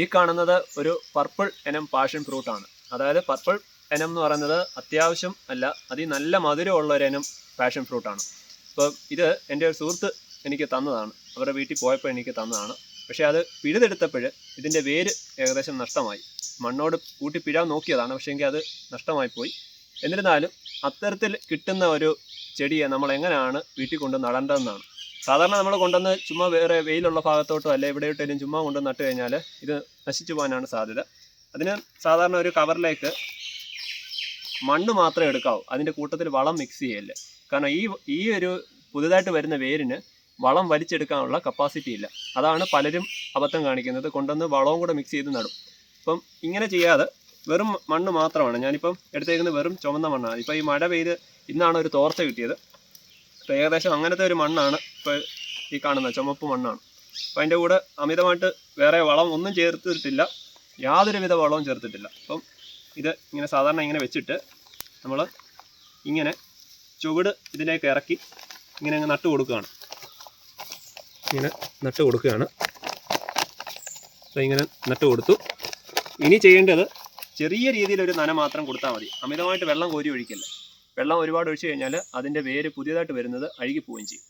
ഈ കാണുന്നത് ഒരു പർപ്പിൾ എനം പാഷൻ ഫ്രൂട്ട് ആണ്. അതായത് പർപ്പിൾ എനം എന്ന് പറയുന്നത് അത്യാവശ്യം അല്ല അതി നല്ല മധുരമുള്ള ഒരു എനം പാഷൻ ഫ്രൂട്ട് ആണ്. അപ്പോൾ ഇത് എന്റെ ഒരു സുഹൃത്ത് എനിക്ക് തന്നതാണ്. അവരുടെ വീട്ടിൽ പോയപ്പോൾ എനിക്ക് തന്നതാണ്. പക്ഷേ അത് പിഴുതെടുത്തപ്പോൾ ഇതിന്റെ വേര് ഏകദേശം നഷ്ടമായി. മണ്ണോട് കൂട്ടി പിഴാൻ നോക്കിയതാണ് പക്ഷേ എങ്കിൽ അത് നഷ്ടമായി പോയി. എന്നിരുന്നാലും അത്തരത്തിൽ കിട്ടുന്ന ഒരു ചെടിയെ നമ്മൾ എങ്ങനെയാണ് വീട്ടിൽ കൊണ്ട് നടേണ്ടതെന്നാണ്. സാധാരണ നമ്മൾ കൊണ്ടുവന്ന് ചുമ്മാ വേറെ വെയിലുള്ള ഭാഗത്തോട്ടോ അല്ലെ എവിടെയിട്ടെങ്കിലും ചുമ്മാ കൊണ്ട് നട്ട് കഴിഞ്ഞാൽ ഇത് നശിച്ചു പോകാനാണ് സാധ്യത. അതിന് സാധാരണ ഒരു കവറിലേക്ക് മണ്ണ് മാത്രമേ എടുക്കാവൂ. അതിന്റെ കൂട്ടത്തിൽ വളം മിക്സ് ചെയ്യല്ല കാരണം ഈ ഈ ഒരു പുതുതായിട്ട് വരുന്ന വേരിന് വളം വലിച്ചെടുക്കാനുള്ള കപ്പാസിറ്റി ഇല്ല. അതാണ് പലരും അബദ്ധം കാണിക്കുന്നത്. കൊണ്ടുവന്ന് വളവും കൂടെ മിക്സ് ചെയ്ത് നടും. അപ്പം ഇങ്ങനെ ചെയ്യാതെ വെറും മണ്ണ് മാത്രമാണ്. ഞാനിപ്പം എടുത്തേക്കുന്നത് വെറും ചുമന്ന മണ്ണാണ്. ഇപ്പോൾ ഈ മഴ പെയ്ത് ഇന്നാണ് ഒരു തോർച്ച കിട്ടിയത്. അപ്പോൾ ഏകദേശം അങ്ങനത്തെ ഒരു മണ്ണാണ് ഇപ്പോൾ ഈ കാണുന്ന ചുമപ്പ് മണ്ണാണ്. അപ്പോൾ അതിന്റെ കൂടെ അമിതമായിട്ട് വേറെ വളം ഒന്നും ചേർത്തിട്ടില്ല. യാതൊരുവിധ വളവും ചേർത്തിട്ടില്ല. അപ്പം ഇത് ഇങ്ങനെ സാധാരണ ഇങ്ങനെ വെച്ചിട്ട് നമ്മൾ ഇങ്ങനെ ചുവട് ഇതിലേക്ക് ഇറക്കി ഇങ്ങനെ അങ്ങ് നട്ട് കൊടുക്കുകയാണ്. ഇങ്ങനെ നട്ട് കൊടുക്കുകയാണ്. ഇങ്ങനെ നട്ട് കൊടുത്തു. ഇനി ചെയ്യേണ്ടത് ചെറിയ രീതിയിൽ ഒരു നന മാത്രം കൊടുത്താൽ മതി. അമിതമായിട്ട് വെള്ളം കോരി ഒഴിക്കല്ല. വെള്ളം ഒരുപാട് ഒഴിച്ചു കഴിഞ്ഞാൽ അതിന്റെ വേര് പുതിയതായിട്ട് വരുന്നത് അഴുകിപ്പോവുകയും ചെയ്യും.